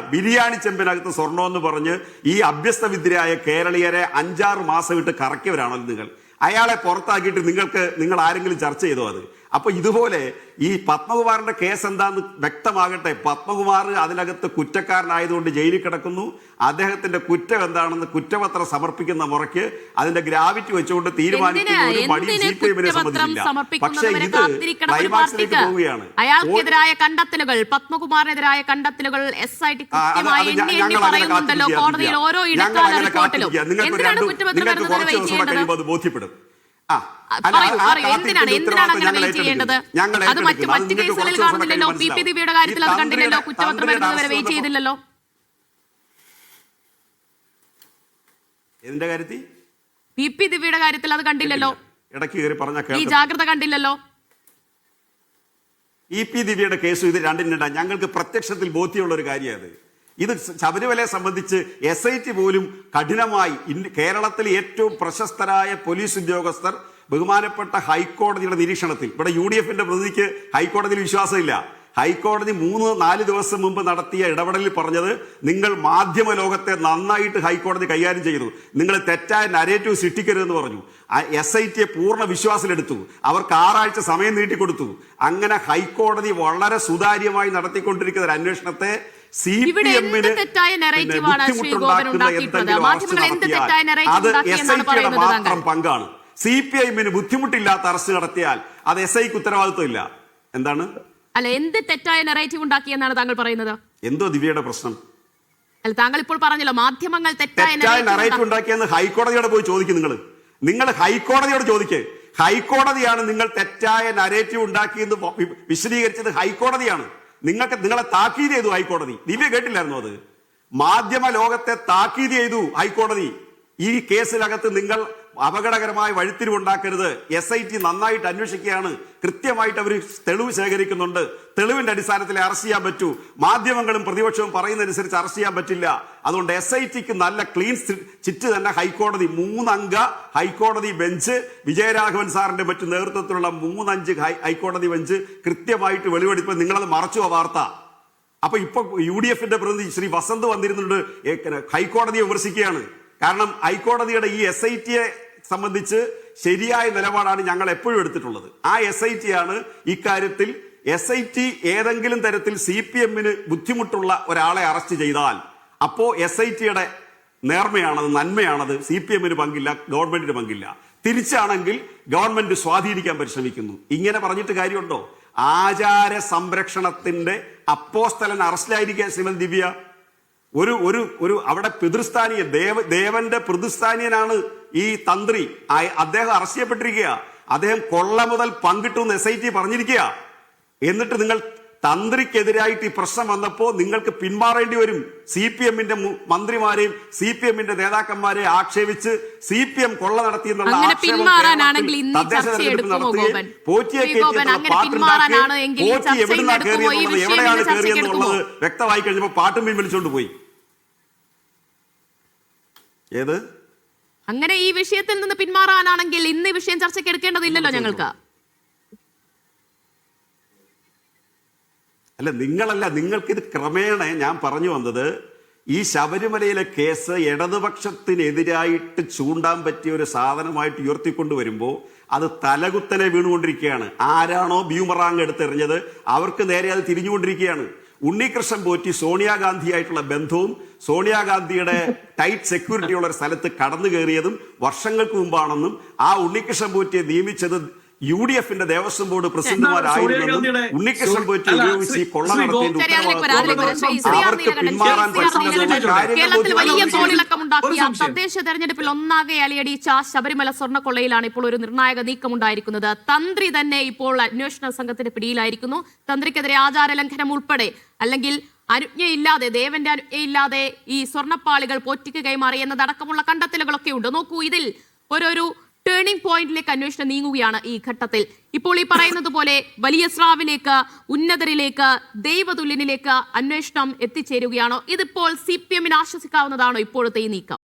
ബിരിയാണി ചെമ്പിനകത്ത് സ്വർണം എന്ന് പറഞ്ഞ് ഈ അഭ്യസ്തവിദ്യരായ കേരളീയരെ അഞ്ചാറ് മാസം ഇട്ട് കറക്കിയവരാണോ നിങ്ങൾ? അയാളെ പുറത്താക്കിയിട്ട് നിങ്ങൾക്ക് നിങ്ങൾ ആരെങ്കിലും ചർച്ച ചെയ്തോ അത്? അപ്പൊ ഇതുപോലെ ഈ പത്മകുമാറിന്റെ കേസ് എന്താന്ന് വ്യക്തമാകട്ടെ. പത്മകുമാർ അതിനകത്ത് കുറ്റക്കാരനായതുകൊണ്ട് ജയിലിൽ കിടക്കുന്നു. അദ്ദേഹത്തിന്റെ കുറ്റം എന്താണെന്ന് കുറ്റപത്രം സമർപ്പിക്കുന്ന മുറയ്ക്ക് അതിന്റെ ഗ്രാവിറ്റി വെച്ചുകൊണ്ട് തീരുമാനിക്കുന്ന ഒരു മടി സി പി എമ്മിനെ സംബന്ധിച്ചില്ല. പക്ഷേ ഇത് ക്ലൈമാക്സിലേക്ക് പോവുകയാണ്. അയാൾക്കെതിരായ കണ്ടെത്തലുകൾ പത്മകുമാറിനെതിരായ കണ്ടെത്തലുകൾ എസ് ഐ ടി പറയുന്നുണ്ടല്ലോ കോടതിയിൽ ഓരോ ഇടക്കാല റിപ്പോർട്ടിലും. എന്തിനാണ് കുറ്റപത്രം ബോധ്യപ്പെടും. എന്തിനാണ്? എന്തിനാണ് അങ്ങനെ വെയിറ്റ് ചെയ്യേണ്ടത്? അത് മറ്റു മറ്റു കേസുകളിൽ കാണുന്നില്ലല്ലോ. പി പി കാര്യത്തിൽ അത് കണ്ടില്ലല്ലോ. കുറ്റപത്രം വെയിറ്റ് ചെയ്തില്ലല്ലോ. ഇതിന്റെ കാര്യത്തിൽ പി പി ദിവ്യയുടെ കാര്യത്തിൽ അത് കണ്ടില്ലല്ലോ. ഇടയ്ക്ക് കയറി പറഞ്ഞ ഈ. ജാഗ്രത കണ്ടില്ലല്ലോ. ഇ പി ദിവ്യയുടെ കേസ് ഇത് രണ്ടിനുണ്ട ഞങ്ങൾക്ക് പ്രത്യക്ഷത്തിൽ ബോധ്യമുള്ള ഒരു കാര്യമാണ് ഇത് ശബരിമലയെ സംബന്ധിച്ച് എസ് ഐ ടി പോലും കഠിനമായി കേരളത്തിലെ ഏറ്റവും പ്രശസ്തരായ പോലീസ് ഉദ്യോഗസ്ഥർ ബഹുമാനപ്പെട്ട ഹൈക്കോടതിയുടെ നിരീക്ഷണത്തിൽ. ഇവിടെ യു ഡി എഫിന്റെ പ്രതിനിധിക്ക് ഹൈക്കോടതിയിൽ വിശ്വാസമില്ല. ഹൈക്കോടതി മൂന്ന് നാല് ദിവസം മുമ്പ് നടത്തിയ ഇടപെടലിൽ പറഞ്ഞത് നിങ്ങൾ മാധ്യമ ലോകത്തെ നന്നായിട്ട് ഹൈക്കോടതി കൈകാര്യം ചെയ്തു. നിങ്ങൾ തെറ്റായ നരേറ്റീവ് സൃഷ്ടിക്കരുതെന്ന് പറഞ്ഞു. എസ് ഐ ടിയെ പൂർണ വിശ്വാസത്തിലെടുത്തു. അവർക്ക് ആറാഴ്ച സമയം നീട്ടിക്കൊടുത്തു. അങ്ങനെ ഹൈക്കോടതി വളരെ സുതാര്യമായി നടത്തിക്കൊണ്ടിരിക്കുന്ന ഒരു അന്വേഷണത്തെ ഇവിടെ എന്ത് തെറ്റായ ശ്രീ ഗോപൻ ഉണ്ടാക്കിയിട്ടുള്ളത്? മാധ്യമങ്ങൾ എന്ത് തെറ്റായ പറയുന്നത് താങ്കൾ? പങ്കാണ്. സി പി ഐഎമ്മിന് ബുദ്ധിമുട്ടില്ലാത്ത അറസ്റ്റ് നടത്തിയാൽ അത് എസ് ഐക്ക് ഉത്തരവാദിത്വം ഇല്ല. എന്താണ്? അല്ല എന്ത് തെറ്റായ നെറേറ്റീവ് ഉണ്ടാക്കി എന്നാണ് താങ്കൾ പറയുന്നത്? എന്തോ ദിവ്യയുടെ പ്രശ്നം. അല്ല താങ്കൾ ഇപ്പോൾ പറഞ്ഞല്ലോ മാധ്യമങ്ങൾ തെറ്റായ നറേറ്റീവ് ഉണ്ടാക്കി. ഉണ്ടാക്കിയെന്ന് ഹൈക്കോടതിയോട് പോയി ചോദിക്കും നിങ്ങൾ നിങ്ങൾ ഹൈക്കോടതിയോട് ചോദിക്കേ. ഹൈക്കോടതിയാണ് നിങ്ങൾ തെറ്റായ നരേറ്റീവ് ഉണ്ടാക്കിയെന്ന് വിശദീകരിച്ചത് ഹൈക്കോടതിയാണ്. നിങ്ങൾക്ക് നിങ്ങളെ താക്കീത് ചെയ്തു ഹൈക്കോടതി. ദിവ്യ കേട്ടില്ലായിരുന്നു അത്? മാധ്യമ ലോകത്തെ താക്കീത് ചെയ്തു ഹൈക്കോടതി. ഈ കേസിനകത്ത് നിങ്ങൾ അപകടകരമായ വഴിത്തിരിവുണ്ടാക്കരുത്. എസ് ഐ ടി നന്നായിട്ട് അന്വേഷിക്കുകയാണ്. കൃത്യമായിട്ട് അവർ തെളിവ് ശേഖരിക്കുന്നുണ്ട്. തെളിവിന്റെ അടിസ്ഥാനത്തിൽ അറസ്റ്റ് ചെയ്യാൻ പറ്റൂ. മാധ്യമങ്ങളും പ്രതിപക്ഷവും പറയുന്നതനുസരിച്ച് അറസ്റ്റ് ചെയ്യാൻ പറ്റില്ല. അതുകൊണ്ട് എസ് ഐ ടിക്ക് നല്ല ക്ലീൻ ചിറ്റ് തന്നെ ഹൈക്കോടതി മൂന്നംഗ ഹൈക്കോടതി ബെഞ്ച് വിജയരാഘവൻ സാറിന്റെ മറ്റു നേതൃത്വത്തിലുള്ള മൂന്നഞ്ച് ഹൈക്കോടതി ബെഞ്ച് കൃത്യമായിട്ട് വെളിവെടുപ്പ് നിങ്ങളത് മറച്ചു ആ വാർത്ത. അപ്പൊ ഇപ്പൊ യു ഡി എഫിന്റെ പ്രതിനിധി ശ്രീ വസന്ത് വന്നിരുന്നുണ്ട്. ഹൈക്കോടതിയെ വിമർശിക്കുകയാണ്. കാരണം ഹൈക്കോടതിയുടെ ഈ എസ് ഐ ടിയെ സംബന്ധിച്ച് ശരിയായ നിലപാടാണ് ഞങ്ങൾ എപ്പോഴും എടുത്തിട്ടുള്ളത്. ആ എസ് ഐ ടി ആണ് ഇക്കാര്യത്തിൽ എസ് ഐ ടി ഏതെങ്കിലും തരത്തിൽ സി പി എമ്മിന് ബുദ്ധിമുട്ടുള്ള ഒരാളെ അറസ്റ്റ് ചെയ്താൽ അപ്പോ എസ് ഐ ടിയുടെ നേർമയാണത് നന്മയാണത് സി പി എമ്മിന് പങ്കില്ല ഗവൺമെന്റിന് പങ്കില്ല. തിരിച്ചാണെങ്കിൽ ഗവൺമെന്റ് സ്വാധീനിക്കാൻ പരിശ്രമിക്കുന്നു. ഇങ്ങനെ പറഞ്ഞിട്ട് കാര്യമുണ്ടോ? ആചാര സംരക്ഷണത്തിന്റെ അപ്പോസ്തലൻ അറസ്റ്റിലായിരിക്കുക ശ്രീമതി ദിവ്യ. ഒരു ഒരു ഒരു അവിടെ പിതൃസ്ഥാനീയ ദേവ ദേവന്റെ പ്രതിസ്ഥാനീയനാണ് ഈ തന്ത്രി. അദ്ദേഹം അറസ്റ്റ് ചെയ്യപ്പെട്ടിരിക്കുക അദ്ദേഹം കൊള്ള മുതൽ പങ്കിട്ടു എന്ന് എസ് ഐ ടി പറഞ്ഞിരിക്കുക. എന്നിട്ട് നിങ്ങൾ തന്ത്രിക്കെതിരായിട്ട് ഈ പ്രശ്നം വന്നപ്പോൾ നിങ്ങൾക്ക് പിന്മാറേണ്ടി വരും. സി പി എമ്മിന്റെ മന്ത്രിമാരെയും സി പി എമ്മിന്റെ നേതാക്കന്മാരെ ആക്ഷേപിച്ച് സി പി എം കൊള്ള നടത്തി എന്നുള്ള തദ്ദേശ തെരഞ്ഞെടുപ്പ് നടത്തുകയും പോറ്റിയെ പോറ്റി എവിടുന്നാ കയറിയെന്നുള്ളത് എവിടെയാണ് കയറിയെന്നുള്ളത് വ്യക്തമായി കഴിഞ്ഞപ്പോൾ പാട്ടും പിൻവലിച്ചോണ്ട് പോയി. ഏത്? അങ്ങനെ ഈ വിഷയത്തിൽ നിന്ന് പിന്മാറാനാണെങ്കിൽ ഇന്ന് ഈ വിഷയം ചർച്ചയ്ക്ക് എടുക്കേണ്ടതില്ലല്ലോ ഞങ്ങൾക്ക്. അല്ല നിങ്ങളല്ല ഇത് ക്രമേണ ഞാൻ പറഞ്ഞു വന്നത് ഈ ശബരിമലയിലെ കേസ് ഇടതുപക്ഷത്തിനെതിരായിട്ട് ചൂണ്ടാൻ പറ്റിയ ഒരു സാധനമായിട്ട് ഉയർത്തിക്കൊണ്ടുവരുമ്പോൾ അത് തലകുത്തനെ വീണുകൊണ്ടിരിക്കുകയാണ്. ആരാണോ ഭീമറാങ് എടുത്തെറിഞ്ഞത് അവർക്ക് നേരെ അത് തിരിഞ്ഞുകൊണ്ടിരിക്കുകയാണ്. ഉണ്ണികൃഷ്ണൻ പോറ്റി സോണിയാഗാന്ധിയായിട്ടുള്ള ബന്ധവും സോണിയാഗാന്ധിയുടെ ടൈറ്റ് സെക്യൂരിറ്റി ഉള്ള ഒരു സ്ഥലത്ത് കടന്നു കയറിയതും വർഷങ്ങൾക്ക് മുമ്പാണെന്നും ആ ഉണ്ണികൃഷ്ണൻ പോറ്റിയെ നിയമിച്ചത് യു ഡി എഫിന്റെ ദേവസ്വം ബോർഡ് പ്രസിഡന്റുമാരായിരുന്നെന്നും ഉണ്ണികൃഷ്ണൻ പോറ്റി ഉപയോഗിച്ച് ഈ കൊള്ള നടത്തിയതിന്റെ അവർക്ക് പിന്മാറാൻ. തദ്ദേശ തെരഞ്ഞെടുപ്പിൽ ഒന്നാകെ അലയടിച്ച ശബരിമല സ്വർണക്കൊള്ളയിലാണ് ഇപ്പോൾ ഒരു നിർണായക നീക്കമുണ്ടായിരിക്കുന്നത്. തന്ത്രി തന്നെ ഇപ്പോൾ അന്വേഷണ സംഘത്തിന്റെ പിടിയിലായിരിക്കുന്നു. തന്ത്രിക്കെതിരെ ആചാര ലംഘനം ഉൾപ്പെടെ അല്ലെങ്കിൽ അനുജ്ഞയില്ലാതെ ദേവന്റെ അനുജ്ഞയില്ലാതെ ഈ സ്വർണപ്പാളികൾ പോറ്റിക്ക് കൈമാറി എന്നതടക്കമുള്ള കണ്ടെത്തലുകളൊക്കെ ഉണ്ട്. നോക്കൂ ഇതിൽ ഓരോരു ടേണിംഗ് പോയിന്റിലേക്ക് അന്വേഷണം നീങ്ങുകയാണ് ഈ ഘട്ടത്തിൽ. ഇപ്പോൾ ഈ പറയുന്നത് പോലെ വലിയ സ്രാവിലേക്ക് ഉന്നതരിലേക്ക് ദൈവതുല്യനിലേക്ക് അന്വേഷണം എത്തിച്ചേരുകയാണോ? ഇതിപ്പോൾ സി പി എമ്മിന് ആശ്വസിക്കാവുന്നതാണോ ഇപ്പോഴത്തെ ഈ നീക്കം?